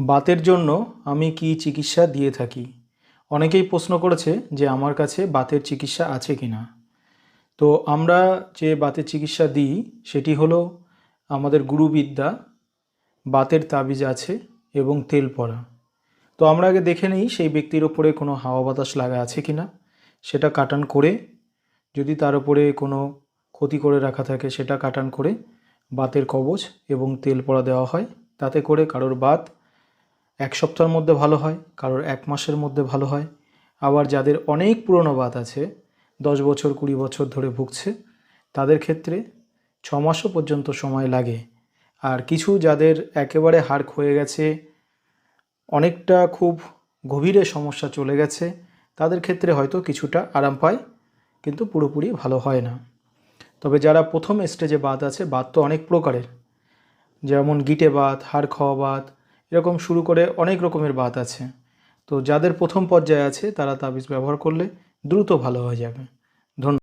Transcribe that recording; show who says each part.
Speaker 1: বাতের জন্য আমি কি চিকিৎসা দিয়ে থাকি? অনেকেই প্রশ্ন করেছে যে আমার কাছে বাতের চিকিৎসা আছে কি না তো আমরা যে বাতের চিকিৎসা দিই, সেটি হলো আমাদের গুরুবিদ্যা, বাতের তাবিজ আছে এবং তেল পড়া। তো আমরা আগে দেখে নিই সেই ব্যক্তির ওপরে কোনো হাওয়া বাতাস লাগা আছে কি না সেটা কাটান করে, যদি তার উপরে কোনো ক্ষতি করে রাখা থাকে, সেটা কাটান করে বাতের কবচ এবং তেল পড়া দেওয়া হয়। তাতে করে কারোর বাত এক সপ্তাহের মধ্যে ভালো হয়, কারোর এক মাসের মধ্যে ভালো হয়। আবার যাদের অনেক পুরনো বাত আছে, দশ বছর, কুড়ি বছর ধরে ভুগছে, তাদের ক্ষেত্রে ছ মাসও পর্যন্ত সময় লাগে। আর কিছু যাদের একেবারে হাড় ক্ষয়ে গেছে, অনেকটা খুব গভীরে সমস্যা চলে গেছে, তাদের ক্ষেত্রে হয়তো কিছুটা আরাম পায়, কিন্তু পুরোপুরি ভালো হয় না। তবে যারা প্রথম স্টেজে বাত আছে বাত তো অনেক প্রকারের। যেমন গিটে বাত হাড় খাওয়া বাত এরকম শুরু করে অনেক রকমের বাত আছে। তো যাদের প্রথম পর্যায়ে আছে, তারা তাবিজ ব্যবহার করলে দ্রুত ভালো হয়ে যাবে।